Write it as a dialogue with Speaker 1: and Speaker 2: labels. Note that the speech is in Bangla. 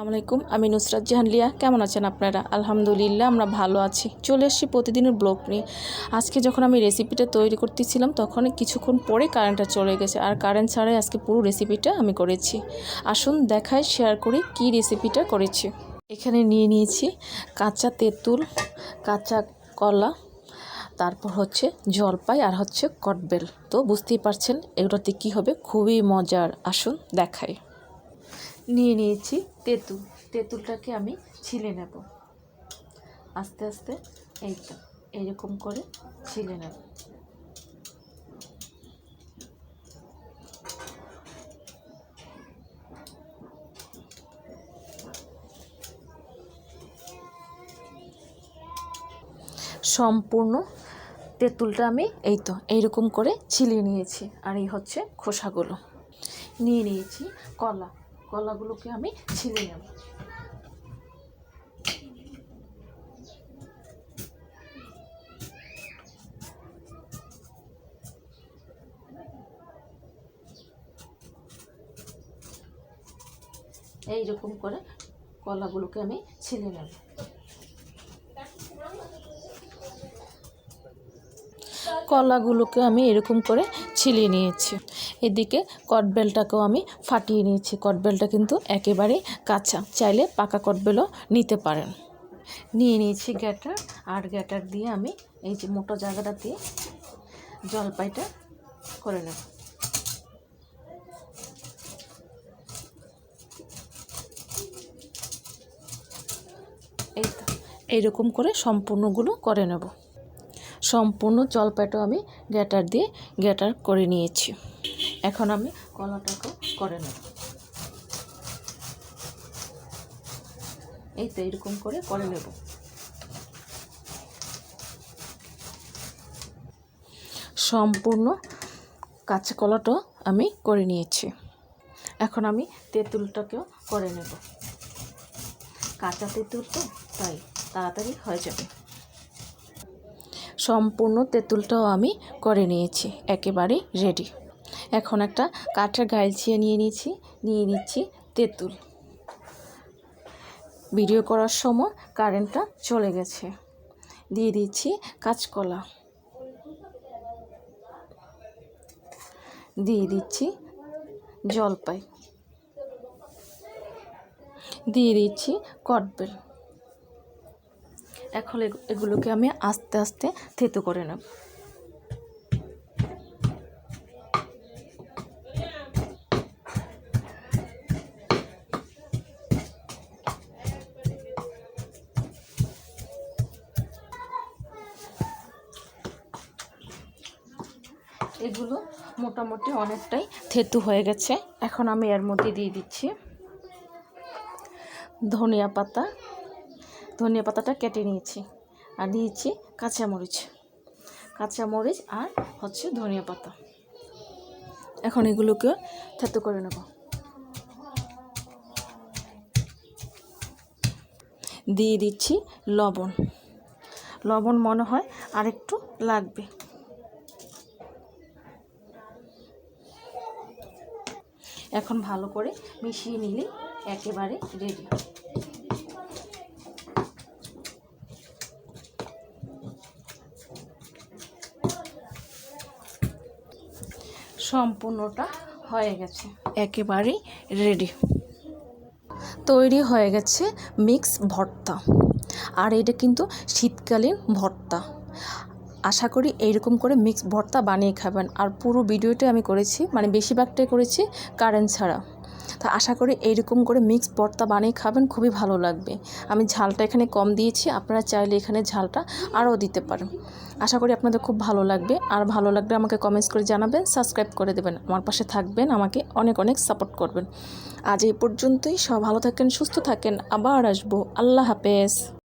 Speaker 1: আসসালামু আলাইকুম, আমি নুসরাত জাহান লিয়া কেমন আছেন আপনারা? আলহামদুলিল্লাহ, আমরা ভালো আছি। চলে এসেছি প্রতিদিনের ব্লগ নিয়ে। আজকে যখন আমি রেসিপিটা তৈরি করতেছিলাম, তখন কিছুক্ষণ পরে কারেন্টটা চলে গেছে। আর কারেন্ট ছাড়াই আজকে পুরো রেসিপিটা আমি করেছি। আসুন দেখায় শেয়ার করি কি রেসিপিটা করেছি। এখানে নিয়ে নিয়েছি কাঁচা তেঁতুল, কাঁচা কলা, তারপর হচ্ছে জলপাই আর হচ্ছে কটবেল। তো বুঝতেই পারছেন, এগুলোতে কী হবে? খুবই মজার। আসুন দেখায় নিয়ে নিয়েছি। তেঁতুল, তেঁতুলটাকে আমি ছিলে নেব। আস্তে আস্তে এই তো এরকম করে ছিলে নেব। সম্পূর্ণ তেঁতুলটা আমি এই তো, এইরকম করে ছিলিয়ে নিয়েছি। আর এই হচ্ছে খোসাগুলো। নিয়ে নিয়েছি কলা। কলাগুলোকে আমি ছিলে নেব। এইরকম করে কলাগুলোকে আমি ছিলে নেব। কলাগুলোকে আমি এরকম করে ছিলিয়ে নিয়েছি। এদিকে কটবেলটাকেও আমি ফাটিয়ে নিয়েছি। কটবেলটা কিন্তু একেবারে কাঁচা। চাইলে পাকা কটবেলও নিতে পারেন। নিয়ে নিয়েছি গ্যাটার। আর গ্যাটার দিয়ে আমি এই যে মোটো জায়গাটা দিয়ে জলপাইটা করে নেব। এই এইরকম করে সম্পূর্ণগুলো করে নেব। সম্পূর্ণ জলপাইটাও আমি গ্যাটার দিয়ে গ্যাটার করে নিয়েছি। এখন আমি কলাটাকে করে নেব। এই তো এরকম করে করে নেব। সম্পূর্ণ কাঁচা কলাটাও আমি করে নিয়েছি। এখন আমি তেঁতুলটাকেও করে নেব। কাঁচা তেঁতুল তো, তাই তাড়াতাড়ি হয়ে যাবে। সম্পূর্ণ তেঁতুলটাও আমি করে নিয়েছি। একেবারেই রেডি এখন একটা কাঠের গাইলছিয়ে নিয়ে নিয়েছি, নিয়ে নিচ্ছি তেঁতুল। ভিডিও করার সময় কারেন্টটা চলে গেছে। দিয়ে দিচ্ছি কাঁচকলা। দিয়ে দিচ্ছি জলপাই। দিয়ে দিচ্ছি কটবেল। এখন এগুলোকে আমি আস্তে আস্তে থেতো করে নেব। এগুলো মোটামুটি অনেকটাই থেতু হয়ে গেছে। এখন আমি এর মধ্যে দিয়ে দিচ্ছি ধনিয়া পাতা। ধনিয়া পাতাটা কেটে নিয়েছি আর দিয়েছি কাঁচামরিচ। কাঁচামরিচ আর হচ্ছে ধনিয়া পাতা। এখন এগুলোকে থেতু করে নেব। দিয়ে দিচ্ছি লবণ। লবণ মনে হয় আরেকটু লাগবে। এখন ভালো করে মিশিয়ে নিলে একেবারে রেডি সম্পূর্ণটা হয়ে গেছে। একেবারেই রেডি তৈরি হয়ে গেছে মিক্স ভর্তা। আর এটা কিন্তু শীতকালীন ভর্তা। আশা করি এইরকম করে মিক্স ভর্তা বানিয়ে খাবেন। আর পুরো ভিডিওটা আমি করেছি মানে বেশিরভাগটাই করেছি কারেন্ট ছাড়া। তা আশা করি এইরকম করে মিক্স ভর্তা বানিয়ে খাবেন, খুবই ভালো লাগবে। আমি ঝালটা এখানে কম দিয়েছি, আপনারা চাইলে এখানে ঝালটা আরও দিতে পারেন। আশা করি আপনাদের খুব ভালো লাগবে। আর ভালো লাগলে আমাকে কমেন্টস করে জানাবেন সাবস্ক্রাইব করে দেবেন। আমার পাশে থাকবেন, আমাকে অনেক অনেক সাপোর্ট করবেন। আজ এই পর্যন্তই সব ভালো থাকেন, সুস্থ থাকেন, আবার আসব। আল্লাহ হাফেজ।